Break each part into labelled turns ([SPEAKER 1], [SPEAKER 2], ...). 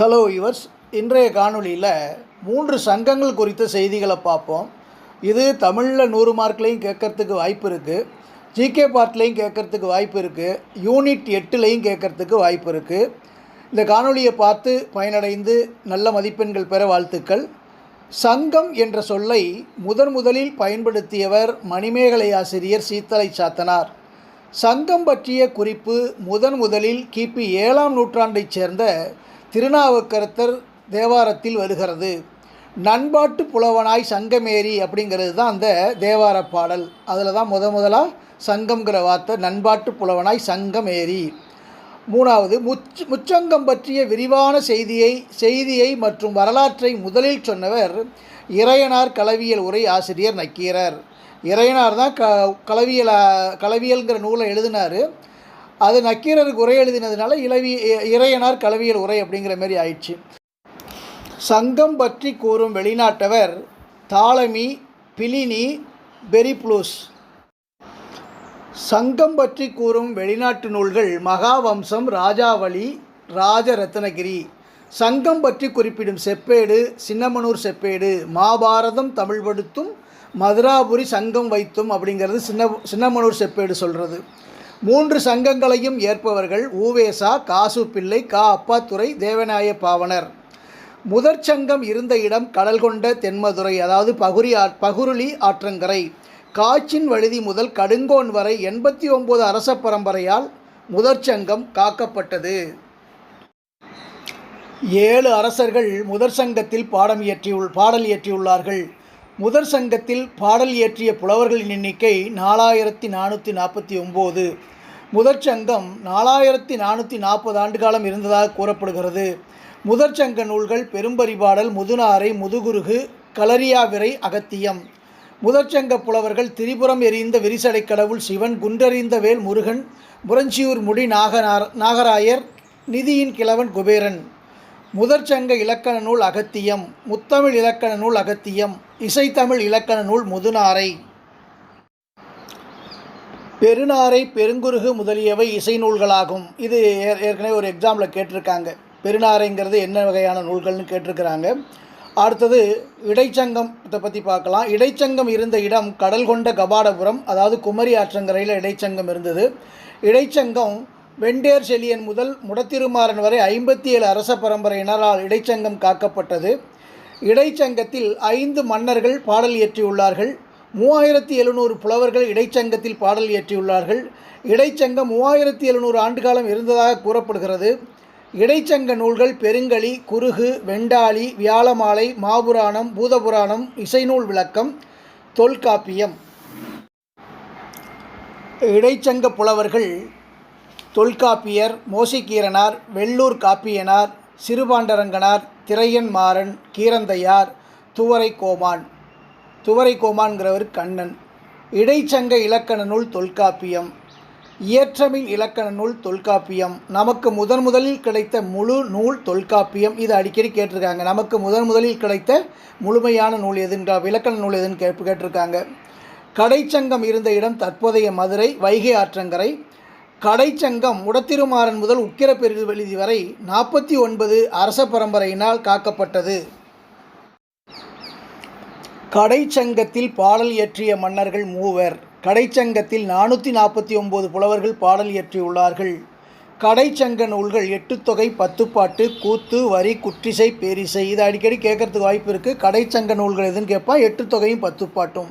[SPEAKER 1] Hello yours இன்றைய காணொளியில் மூன்று சங்கங்கள் குறித்த செய்திகளை பார்ப்போம். இது தமிழில் நூறு மார்க்லேயும் கேட்கறதுக்கு வாய்ப்பு இருக்குது ஜிகே பார்ட்லேயும் கேட்கறதுக்கு வாய்ப்பு இருக்குது யூனிட் எட்டுலேயும் கேட்கறதுக்கு வாய்ப்பு இருக்குது இந்த காணொளியை பார்த்து பயனடைந்து நல்ல மதிப்பெண்கள் பெற வாழ்த்துக்கள். சங்கம் என்ற சொல்லை முதன் முதலில் பயன்படுத்தியவர் மணிமேகலை ஆசிரியர் சீத்தலை சாத்தனார். சங்கம் பற்றிய குறிப்பு முதன் முதலில் கிபி ஏழாம் நூற்றாண்டைச் சேர்ந்த திருநாவுக்கரத்தர் தேவாரத்தில் வருகிறது. நண்பாட்டு புலவனாய் சங்கமேரி அப்படிங்கிறது தான் அந்த தேவார பாடல். அதில் தான் முத முதலாக சங்கம்ங்கிற வார்த்தை நண்பாட்டு புலவனாய் சங்கமேரி மூணாவது முச் முச்சங்கம் பற்றிய விரிவான செய்தியை செய்தியை மற்றும் வரலாற்றை முதலில் சொன்னவர் இறையனார் கலவியல் உரை ஆசிரியர் நக்கீரர். இறையனார் தான் க கலவியல் கலவியல்ங்கிற நூலை எழுதினார். அது நக்கீரருக்கு உரை எழுதினதுனால இளவி இறையனார் கலவியல் உரை அப்படிங்கிற மாதிரி ஆயிடுச்சு. சங்கம் பற்றி கூறும் வெளிநாட்டவர் தாளமி பிலினி பெரிப்ளூஸ். சங்கம் பற்றி கூறும் வெளிநாட்டு நூல்கள் மகாவம்சம் ராஜாவளி ராஜரத்னகிரி. சங்கம் பற்றி குறிப்பிடும் செப்பேடு சின்னமனூர் செப்பேடு மாபாரதம் தமிழ்படுத்தும் மதுராபுரி சங்கம் வைத்தும் அப்படிங்கிறது சின்ன சின்னமனூர் செப்பேடு சொல்கிறது மூன்று சங்கங்களையும் ஏற்பவர்கள் ஊவேசா காசு பிள்ளை கா அப்பாத்துறை தேவநாய பாவனர். முதற் சங்கம் இருந்த இடம் கடல் கொண்ட தென்மதுரை அதாவது பகுரி ஆ பகுருளி ஆற்றங்கரை. காச்சின் வழுதி முதல் கடுங்கோன் வரை எண்பத்தி ஒம்பது அரச பரம்பரையால் முதற் சங்கம் காக்கப்பட்டது. ஏழு அரசர்கள் முதற் சங்கத்தில் பாடம் இயற்றியுள் பாடல் இயற்றியுள்ளார்கள். முதற் சங்கத்தில் பாடல் இயற்றிய புலவர்களின் எண்ணிக்கை நாலாயிரத்தி நானூற்றி நாற்பத்தி ஒம்பது. முதற் சங்கம் நாலாயிரத்தி நானூற்றி நாற்பது ஆண்டு காலம் இருந்ததாக கூறப்படுகிறது. முதற் சங்க நூல்கள் பெரும்பரிபாடல் முதுநாரை முதுகுருகு கலரியாவிரை அகத்தியம். முதற்சங்க புலவர்கள் திரிபுரம் எறிந்த விரிசடை கடவுள் சிவன் குன்றறிந்த வேல் முருகன் முரஞ்சியூர் முடி நாகனார் நாகராயர் நிதியின் கிழவன் குபேரன். முதற்சங்க இலக்கண நூல் அகத்தியம் முத்தமிழ் இலக்கண நூல் அகத்தியம் இசைத்தமிழ் இலக்கண நூல் முதுநாரை. பெருநாரை பெருங்குருகு முதலியவை இசை நூல்களாகும். இது ஏற்கனவே ஒரு எக்ஸாம்பிள் கேட்டிருக்காங்க. பெருநாரைங்கிறது என்ன வகையான நூல்கள்னு கேட்டிருக்கிறாங்க. அடுத்தது இடைச்சங்கத்தை பற்றி பார்க்கலாம். இடைச்சங்கம் இருந்த இடம் கடல் கொண்ட கபாடபுரம் அதாவது குமரி ஆற்றங்கரையில் இடைச்சங்கம் இருந்தது. இடைச்சங்கம் வெண்டேர் செலியன் முதல் முடத்திருமாறன் வரை ஐம்பத்தி ஏழு அரச பரம்பரையினரால் இடைச்சங்கம் காக்கப்பட்டது. இடைச்சங்கத்தில் ஐந்து மன்னர்கள் பாடல் இயற்றியுள்ளார்கள். மூவாயிரத்தி எழுநூறு புலவர்கள் இடைச்சங்கத்தில் பாடல் இயற்றியுள்ளார்கள். இடைச்சங்கம் மூவாயிரத்தி எழுநூறு ஆண்டுகாலம் இருந்ததாக கூறப்படுகிறது. இடைச்சங்க நூல்கள் பெருங்கலி குறுகு வெண்டாளி வியாழமாலை மாபுராணம் பூதபுராணம் இசைநூல் விளக்கம் தொல்காப்பியம். இடைச்சங்க புலவர்கள் தொல்காப்பியர் மோசிக்கீரனார் வெள்ளூர் காப்பியனார் சிறுபாண்டரங்கனார் திரையன் மாறன் கீரந்தையார் துவரை கோமான் துவரை கோமான்கிறவர் கண்ணன். இடைச்சங்க இலக்கண நூல் தொல்காப்பியம். இயற்றமிழ் இலக்கண நூல் தொல்காப்பியம். நமக்கு முதன் முதலில் கிடைத்த முழு நூல் தொல்காப்பியம். இது அடிக்கடி கேட்டிருக்காங்க. நமக்கு முதன் முதலில் கிடைத்த முழுமையான நூல் எதுன்றா இலக்கண நூல் எதுன்னு கேட்டு கேட்டிருக்காங்க. கடைச்சங்கம் இருந்த இடம் தற்போதைய மதுரை வைகை ஆற்றங்கரை. கடைச்சங்கம் முடத்திருமாறன் முதல் உக்கிரப்பெருவெளிதி வரை நாற்பத்தி ஒன்பது அரச பரம்பரையினால் காக்கப்பட்டது. கடைச்சங்கத்தில் பாடல் இயற்றிய மன்னர்கள் மூவர். கடைச்சங்கத்தில் நானூற்றி நாற்பத்தி ஒம்பது புலவர்கள் பாடல் இயற்றியுள்ளார்கள். கடைச்சங்க நூல்கள் எட்டுத்தொகை பத்துப்பாட்டு கூத்து வரி குற்றிசை பேரிசை இது அடிக்கடி கேட்கறதுக்கு வாய்ப்பு இருக்குது கடைச்சங்க நூல்கள் எதுன்னு கேட்பா எட்டுத்தொகையும் பத்துப்பாட்டும்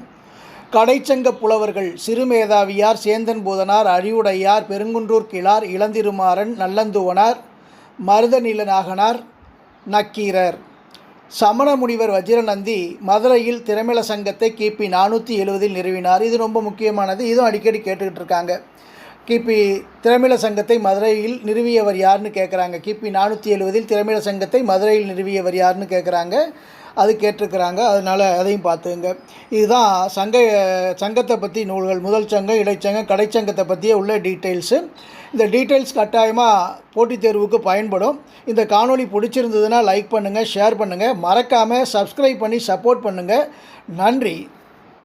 [SPEAKER 1] கடைச்சங்க புலவர்கள் சிறுமேதாவியார் சேந்தன் பூதனார் அழிவுடையார் பெருங்குன்றூர் கிழார் இளந்திருமாறன் நல்லந்துவனார் மருதநீலநாகனார் நக்கீரர். சமண முனிவர் வஜிரநந்தி மதுரையில் திறமில சங்கத்தை கிபி நானூற்றி எழுவதில் நிறுவினார். இது ரொம்ப முக்கியமானது. இதுவும் அடிக்கடி கேட்டுக்கிட்டு இருக்காங்க. கிபி திறமில சங்கத்தை மதுரையில் நிறுவியவர் யாருன்னு கேட்குறாங்க கிபி நானூற்றி எழுவதில் திரமிள சங்கத்தை மதுரையில் நிறுவியவர் யாருன்னு கேட்குறாங்க அது கேட்டிருக்கிறாங்க. அதனால் அதையும் பார்த்துங்க. இதுதான் சங்க சங்கத்தை பற்றி நூல்கள். முதல் சங்கம் இடைச்சங்கம் கடைச்சங்கத்தை பற்றியே உள்ள டீட்டெயில்ஸு. இந்த டீட்டெயில்ஸ் கட்டாயமாக போட்டித் தேர்வுக்கு பயன்படும். இந்த காணொளி பிடிச்சிருந்ததுன்னா லைக் பண்ணுங்கள் ஷேர் பண்ணுங்கள் மறக்காமல் சப்ஸ்கிரைப் பண்ணி சப்போர்ட் பண்ணுங்கள் நன்றி.